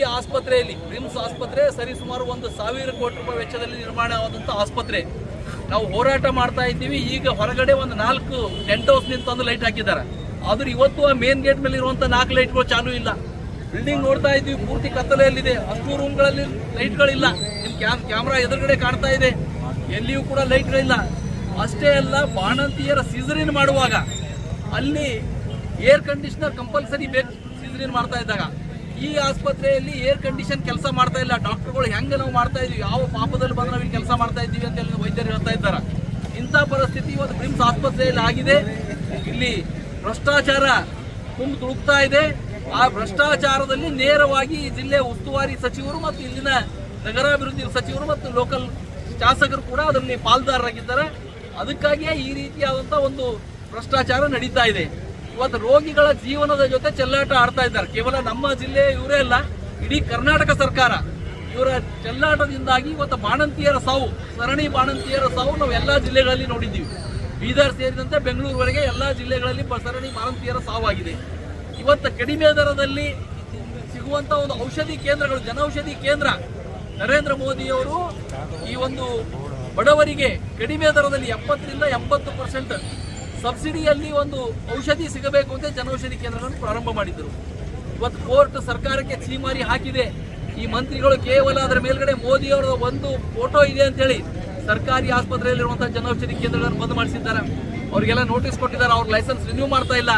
ಈ ಆಸ್ಪತ್ರೆಯಲ್ಲಿ ಬ್ರಿಮ್ಸ್ ಆಸ್ಪತ್ರೆ ಸರಿಸುಮಾರು ಒಂದು ಸಾವಿರ ಕೋಟಿ ರೂಪಾಯಿ ವೆಚ್ಚದಲ್ಲಿ ನಿರ್ಮಾಣವಾದಂಥ ಆಸ್ಪತ್ರೆ. ನಾವು ಹೋರಾಟ ಮಾಡ್ತಾ ಇದ್ದೀವಿ. ಈಗ ಹೊರಗಡೆ ಒಂದು ನಾಲ್ಕು ಟೆಂಟ್ ಹೌಸ್ ನಿಂತಂದು ಲೈಟ್ ಹಾಕಿದ್ದಾರೆ. ಆದ್ರೆ ಇವತ್ತು ಆ ಮೇನ್ ಗೇಟ್ ಮೇಲೆ ಇರುವಂತ ನಾಲ್ಕು ಲೈಟ್ಗಳು ಚಾಲೂ ಇಲ್ಲ. ಬಿಲ್ಡಿಂಗ್ ನೋಡ್ತಾ ಇದ್ದೀವಿ. ಪೂರ್ತಿ ಕತ್ತಲೆಯಲ್ಲಿದೆ. ಅಷ್ಟು ರೂಮ್ಗಳಲ್ಲಿ ಲೈಟ್ಗಳಿಲ್ಲ. ನಿಮ್ ಕ್ಯಾಮ್, ಕ್ಯಾಮ್ರಾ ಎದುರುಗಡೆ ಕಾಣ್ತಾ ಇದೆ. ಎಲ್ಲಿಯೂ ಕೂಡ ಲೈಟ್ಗಳಿಲ್ಲ. ಅಷ್ಟೇ ಅಲ್ಲ, ಬಾಣಂತಿಯರ ಸೀಸರಿನ್ ಮಾಡುವಾಗ ಅಲ್ಲಿ ಏರ್ ಕಂಡೀಷನರ್ ಕಂಪಲ್ಸರಿ ಬೇಕು. ಸೀಸರಿನ್ ಮಾಡ್ತಾ ಇದ್ದಾಗ. ಈ ಆಸ್ಪತ್ರೆಯಲ್ಲಿ ಏರ್ ಕಂಡೀಷನ್ ಕೆಲಸ ಮಾಡ್ತಾ ಇಲ್ಲ. ಡಾಕ್ಟರ್ಗಳು ಹೆಂಗೆ ನಾವು ಮಾಡ್ತಾ ಇದೀವಿ? ಯಾವ ಪಾಪದಲ್ಲಿ ಬಂದ್ರೆ ನಾವು ಕೆಲಸ ಮಾಡ್ತಾ ಇದ್ದೀವಿ ಅಂತ ಹೇಳಿ ವೈದ್ಯರು ಹೇಳ್ತಾ ಇದ್ದಾರೆ. ಇಂಥ ಪರಿಸ್ಥಿತಿ ಇವತ್ತು ಬ್ರಿಮ್ಸ್ ಆಸ್ಪತ್ರೆಯಲ್ಲಿ ಆಗಿದೆ. ಇಲ್ಲಿ ಭ್ರಷ್ಟಾಚಾರ ತುಂಬಿ ತುಳುಕ್ತಾ ಇದೆ. ಆ ಭ್ರಷ್ಟಾಚಾರದಲ್ಲಿ ನೇರವಾಗಿ ಜಿಲ್ಲೆ ಉಸ್ತುವಾರಿ ಸಚಿವರು ಮತ್ತು ಇಲ್ಲಿನ ನಗರಾಭಿವೃದ್ಧಿ ಸಚಿವರು ಮತ್ತು ಲೋಕಲ್ ಶಾಸಕರು ಕೂಡ ಅದರಲ್ಲಿ ಪಾಲ್ದಾರರಾಗಿದ್ದಾರೆ. ಅದಕ್ಕಾಗಿಯೇ ಈ ರೀತಿಯಾದಂಥ ಒಂದು ಭ್ರಷ್ಟಾಚಾರ ನಡೀತಾ ಇದೆ. ಇವತ್ತು ರೋಗಿಗಳ ಜೀವನದ ಜೊತೆ ಚೆಲ್ಲಾಟ ಆಡ್ತಾ ಇದ್ದಾರೆ. ಕೇವಲ ನಮ್ಮ ಜಿಲ್ಲೆ ಇವರೇ ಅಲ್ಲ, ಇಡೀ ಕರ್ನಾಟಕ ಸರ್ಕಾರ ಇವರ ಚೆಲ್ಲಾಟದಿಂದಾಗಿ ಇವತ್ತು ಬಾಣಂತಿಯರ ಸಾವು, ಸರಣಿ ಬಾಣಂತಿಯರ ಸಾವು ನಾವು ಎಲ್ಲ ಜಿಲ್ಲೆಗಳಲ್ಲಿ ನೋಡಿದ್ದೀವಿ. ಬೀದರ್ ಸೇರಿದಂತೆ ಬೆಂಗಳೂರುವರೆಗೆ ಎಲ್ಲ ಜಿಲ್ಲೆಗಳಲ್ಲಿ ಸರಣಿ ಬಾಣಂತಿಯರ ಸಾವಾಗಿದೆ. ಇವತ್ತು ಕಡಿಮೆ ದರದಲ್ಲಿ ಸಿಗುವಂಥ ಒಂದು ಔಷಧಿ ಕೇಂದ್ರಗಳು, ಜನೌಷಧಿ ಕೇಂದ್ರ ನರೇಂದ್ರ ಮೋದಿಯವರು ಈ ಒಂದು ಬಡವರಿಗೆ ಕಡಿಮೆ ದರದಲ್ಲಿ ಎಪ್ಪತ್ತರಿಂದ ಎಂಬತ್ತು ಪರ್ಸೆಂಟ್ ಸಬ್ಸಿಡಿಯಲ್ಲಿ ಒಂದು ಔಷಧಿ ಸಿಗಬೇಕು ಅಂತ ಜನೌಷಧಿ ಕೇಂದ್ರಗಳನ್ನು ಪ್ರಾರಂಭ ಮಾಡಿದ್ದರು ಇವತ್ತು ಕೋರ್ಟ್ ಸರ್ಕಾರಕ್ಕೆ ಚೀಮಾರಿ ಹಾಕಿದೆ. ಈ ಮಂತ್ರಿಗಳು ಕೇವಲ ಅದರ ಮೇಲ್ಗಡೆ ಮೋದಿ ಅವರ ಒಂದು ಫೋಟೋ ಇದೆ ಅಂತ ಹೇಳಿ ಸರ್ಕಾರಿ ಆಸ್ಪತ್ರೆಯಲ್ಲಿರುವಂತಹ ಜನೌಷಧಿ ಕೇಂದ್ರಗಳನ್ನು ಬಂದ್ ಮಾಡಿಸಿದ್ದಾರೆ. ಅವರಿಗೆಲ್ಲ ನೋಟಿಸ್ ಕೊಟ್ಟಿದ್ದಾರೆ ಅವ್ರ ಲೈಸೆನ್ಸ್ ರಿನ್ಯೂ ಮಾಡ್ತಾ ಇಲ್ಲ.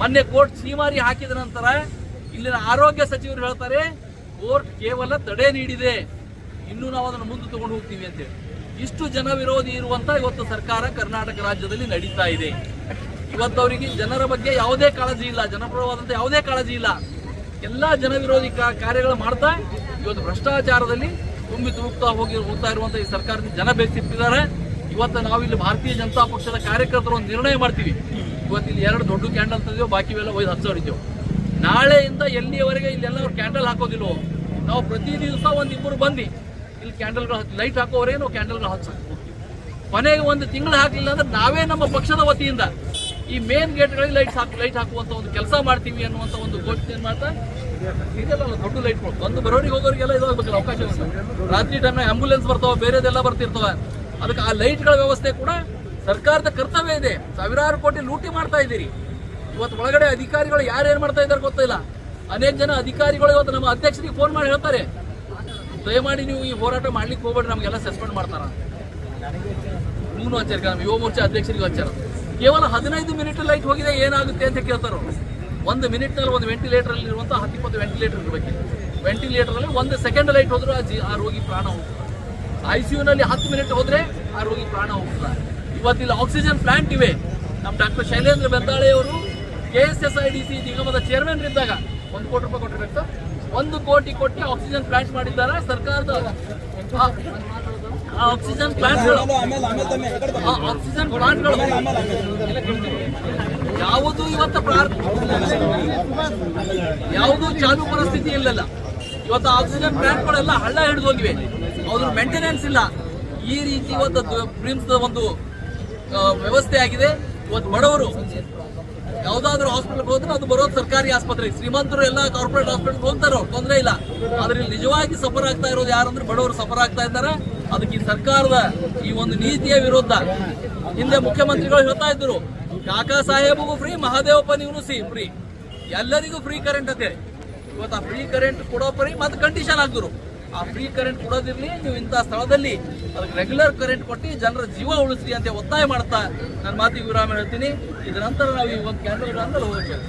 ಮೊನ್ನೆ ಕೋರ್ಟ್ ಚೀಮಾರಿ ಹಾಕಿದ ನಂತರ ಇಲ್ಲಿನ ಆರೋಗ್ಯ ಸಚಿವರು ಹೇಳ್ತಾರೆ, ಕೋರ್ಟ್ ಕೇವಲ ತಡೆ ನೀಡಿದೆ. ಇನ್ನೂ ನಾವು ಅದನ್ನು ಮುಂದೆ ತಗೊಂಡು ಹೋಗ್ತೀವಿ ಅಂತೇಳಿ ಇಷ್ಟು ಜನ ವಿರೋಧಿ ಇರುವಂತ ಇವತ್ತು ಸರ್ಕಾರ ಕರ್ನಾಟಕ ರಾಜ್ಯದಲ್ಲಿ ನಡೀತಾ ಇದೆ. ಇವತ್ತು ಅವರಿಗೆ ಜನರ ಬಗ್ಗೆ ಯಾವುದೇ ಕಾಳಜಿ ಇಲ್ಲ ಜನಪ್ರವಾದಂತ ಯಾವುದೇ ಕಾಳಜಿ ಇಲ್ಲ. ಎಲ್ಲಾ ಜನ ವಿರೋಧಿ ಕಾರ್ಯಗಳು ಮಾಡ್ತಾ ಇವತ್ತು ಭ್ರಷ್ಟಾಚಾರದಲ್ಲಿ ತುಂಬಿ ತುಳುಕ್ತಾ ಹೋಗಿ ಹೋಗ್ತಾ ಇರುವಂತ ಈ ಸರ್ಕಾರದಿಂದ ಜನ ಬೇಕಿಟ್ಟಿದ್ದಾರೆ ಇವತ್ತು ನಾವು ಇಲ್ಲಿ ಭಾರತೀಯ ಜನತಾ ಪಕ್ಷದ ಕಾರ್ಯಕರ್ತರು ಒಂದು ನಿರ್ಣಯ ಮಾಡ್ತೀವಿ. ಇವತ್ತು ಇಲ್ಲಿ ಎರಡು ದೊಡ್ಡ ಕ್ಯಾಂಡಲ್ ತಂದಿದ್ದೇವೆ ಬಾಕಿವೆಲ್ಲ ಒಯ್ದು ಹಚ್ಚೋರಿದ್ದೇವೆ ನಾಳೆಯಿಂದ ಎಲ್ಲಿಯವರೆಗೆ ಇಲ್ಲೆಲ್ಲ ಅವ್ರು ಕ್ಯಾಂಡಲ್ ಹಾಕೋದಿಲ್ವೋ? ನಾವು ಪ್ರತಿ ದಿವಸ ಒಂದಿಬ್ಬರು ಬಂದು ಕ್ಯಾಂಡಲ್ಗಳು ಲೈಟ್ ಹಾಕೋವರೆಗೆ ನಾವು ಕ್ಯಾಂಡಲ್ಗಳು ಹಚ್ಚ ಕೊನೆಗೆ ಒಂದು ತಿಂಗಳು ಹಾಕಲಿಲ್ಲ ಅಂದ್ರೆ ನಾವೇ ನಮ್ಮ ಪಕ್ಷದ ವತಿಯಿಂದ ಈ ಮೇನ್ ಗೇಟ್ಗಳಿಗೆ ಲೈಟ್ ಹಾಕಿ ಲೈಟ್ ಹಾಕುವಂತ ಒಂದು ಕೆಲಸ ಮಾಡ್ತೀವಿ ಅನ್ನುವಂತ ಒಂದು ಘೋಷಣೆ ಮಾಡ್ತಾ? ಇದೆಲ್ಲ ದೊಡ್ಡ ಲೈಟ್ ಒಂದು ಬರೋರಿಗೆ ಹೋಗೋರಿಗೆಲ್ಲ ಇದಾಗಬೇಕಲ್ಲ ಅವಕಾಶ. ರಾತ್ರಿ ಟೈಮ್ ಆಂಬುಲೆನ್ಸ್ ಬರ್ತಾವ, ಬೇರೆದೆಲ್ಲ ಬರ್ತಿರ್ತವೆ. ಅದಕ್ಕೆ ಆ ಲೈಟ್ಗಳ ವ್ಯವಸ್ಥೆ ಕೂಡ ಸರ್ಕಾರದ ಕರ್ತವ್ಯ ಇದೆ. ಸಾವಿರಾರು ಕೋಟಿ ಲೂಟಿ ಮಾಡ್ತಾ ಇದ್ದೀರಿ. ಇವತ್ತು ಒಳಗಡೆ ಅಧಿಕಾರಿಗಳು ಯಾರು ಏನು ಮಾಡ್ತಾ ಇದ್ದಾರೆ ಗೊತ್ತಿಲ್ಲ. ಅನೇಕ ಜನ ಅಧಿಕಾರಿಗಳು ಇವತ್ತು ನಮ್ಮ ಅಧ್ಯಕ್ಷರಿಗೆ ಫೋನ್ ಮಾಡಿ ಹೇಳ್ತಾರೆ. ದಯಮಾಡಿ ನೀವು ಈ ಹೋರಾಟ ಮಾಡ್ಲಿಕ್ಕೆ ಹೋಗ್ಬೇಡಿ ನಮಗೆಲ್ಲ ಸಸ್ಪೆಂಡ್ ಮಾಡ್ತಾರ. ಮೂನು ಹಚ್ಚಾರ ನಮ್ಮ ಯುವ ಮೋರ್ಚಾ ಅಧ್ಯಕ್ಷರಿಗೆ ಹಚ್ಚಾರ. ಕೇವಲ ಹದಿನೈದು ಮಿನಿಟ್ ಲೈಟ್ ಹೋಗಿದೆ, ಏನಾಗುತ್ತೆ ಅಂತ ಕೇಳ್ತಾರೋ. ಒಂದು ಮಿನಿಟ್ನಲ್ಲಿ ಒಂದು ವೆಂಟಿಲೇಟರ್ ಅಲ್ಲಿ ಇರುವಂತ ಹತ್ತಿಪ್ಪತ್ತು ವೆಂಟಿಲೇಟರ್ ಇರಬೇಕು. ವೆಂಟಿಲೇಟರ್ ಅಲ್ಲಿ ಒಂದು ಸೆಕೆಂಡ್ ಲೈಟ್ ಹೋದ್ರೆ ಆ ಆ ರೋಗಿ ಪ್ರಾಣ ಹೋಗ್ತದೆ. ಐ ಸಿ ನಲ್ಲಿ ಹತ್ತು ಮಿನಿಟ್ ಹೋದರೆ ಆ ರೋಗಿ ಪ್ರಾಣ ಹೋಗ್ತದೆ. ಇವತ್ತಿಲ್ಲಿ ಆಕ್ಸಿಜನ್ ಪ್ಲಾಂಟ್ ಇವೆ. ನಮ್ಮ ಡಾಕ್ಟರ್ ಶೈಲೇಂದ್ರ ಬೆಂದಾಳೆ ಅವರು K S S I D C ನಿಗಮದ ಚೇರ್ಮನ್ ಇದ್ದಾಗ ಒಂದು ಕೋಟಿ ರೂಪಾಯಿ ಕೊಟ್ಟಿರಬೇಕು ಒಂದು ಕೋಟಿ ಕೊಟ್ಟು ಆಕ್ಸಿಜನ್ ಪ್ಲಾಂಟ್ ಮಾಡಿದ್ದಾರೆ? ಸರ್ಕಾರದ ಆಕ್ಸಿಜನ್ ಪ್ಲಾಂಟ್ಗಳು ಆಕ್ಸಿಜನ್ ಪ್ಲಾಂಟ್ಗಳು ಯಾವುದು ಇವತ್ತು ಪ್ರಾರ್ ಯಾವುದು ಚಾಲು ಪರಿಸ್ಥಿತಿ ಇಲ್ಲಲ್ಲ. ಇವತ್ತು ಆಕ್ಸಿಜನ್ ಪ್ಲಾಂಟ್ಗಳೆಲ್ಲ ಹಳ್ಳ ಹಿಡಿದು ಹೋಗಿವೆ. ಅದ್ರ ಮೇಂಟೆನೆನ್ಸ್ ಇಲ್ಲ. ಈ ರೀತಿ ಇವತ್ತು ಪ್ರಿಮ್ಸ್ ಒಂದು ವ್ಯವಸ್ಥೆ ಆಗಿದೆ. ಇವತ್ತು ಬಡವರು ಯಾವ್ದಾದ್ರು ಹಾಸ್ಪಿಟಲ್ ಹೋದ್ರೆ ಅದು ಬರೋದು ಸರ್ಕಾರಿ ಆಸ್ಪತ್ರೆ. ಶ್ರೀಮಂತರು ಎಲ್ಲ ಕಾರ್ಪೊರೇಟ್ ಹಾಸ್ಪಿಟಲ್ ಹೋಗ್ತಾರೋ, ತೊಂದರೆ ಇಲ್ಲ. ಆದ್ರೆ ಇಲ್ಲಿ ನಿಜವಾಗಿ ಸಫರ್ ಆಗ್ತಾ ಇರೋದು ಯಾರಂದ್ರೆ ಬಡವರು ಸಫರ್ ಆಗ್ತಾ ಇದ್ದಾರೆ. ಅದಕ್ಕೆ ಈ ಸರ್ಕಾರದ ಈ ಒಂದು ನೀತಿಯ ವಿರುದ್ಧ ಹಿಂದೆ ಮುಖ್ಯಮಂತ್ರಿಗಳು ಹೇಳ್ತಾ ಇದ್ರು, ಕಾಕಾ ಸಾಹೇಬಗೂ ಫ್ರೀ ಮಹಾದೇವಪ್ಪ ನೀವು ಸಿ ಫ್ರೀ ಎಲ್ಲರಿಗೂ ಫ್ರೀ ಕರೆಂಟ್ ಅಂತೆ. ಇವತ್ತು ಆ ಫ್ರೀ ಕರೆಂಟ್ ಕೊಡೋ ಪರಿ ಮತ್ತೆ ಕಂಡೀಷನ್ ಹಾಕಿದ್ರು. ಆ ಫ್ರೀ ಕರೆಂಟ್ ಕೊಡೋದಿರಲಿ, ನೀವು ಇಂಥ ಸ್ಥಳದಲ್ಲಿ ಅದಕ್ಕೆ ರೆಗ್ಯುಲರ್ ಕರೆಂಟ್ ಕೊಟ್ಟು ಜನರ ಜೀವ ಉಳಿಸ್ರಿ ಅಂತ ಒತ್ತಾಯ ಮಾಡ್ತಾ ನನ್ನ ಮಾತಿಗೆ ವಿರಾಮ ಹೇಳ್ತೀನಿ. ಇದರ ನಂತರ ನಾವು ಈ ಒಂದು ಕ್ಯಾಂಡಲ್ ಅಂದ್ರೆ ಹೋಗ್ತೇವೆ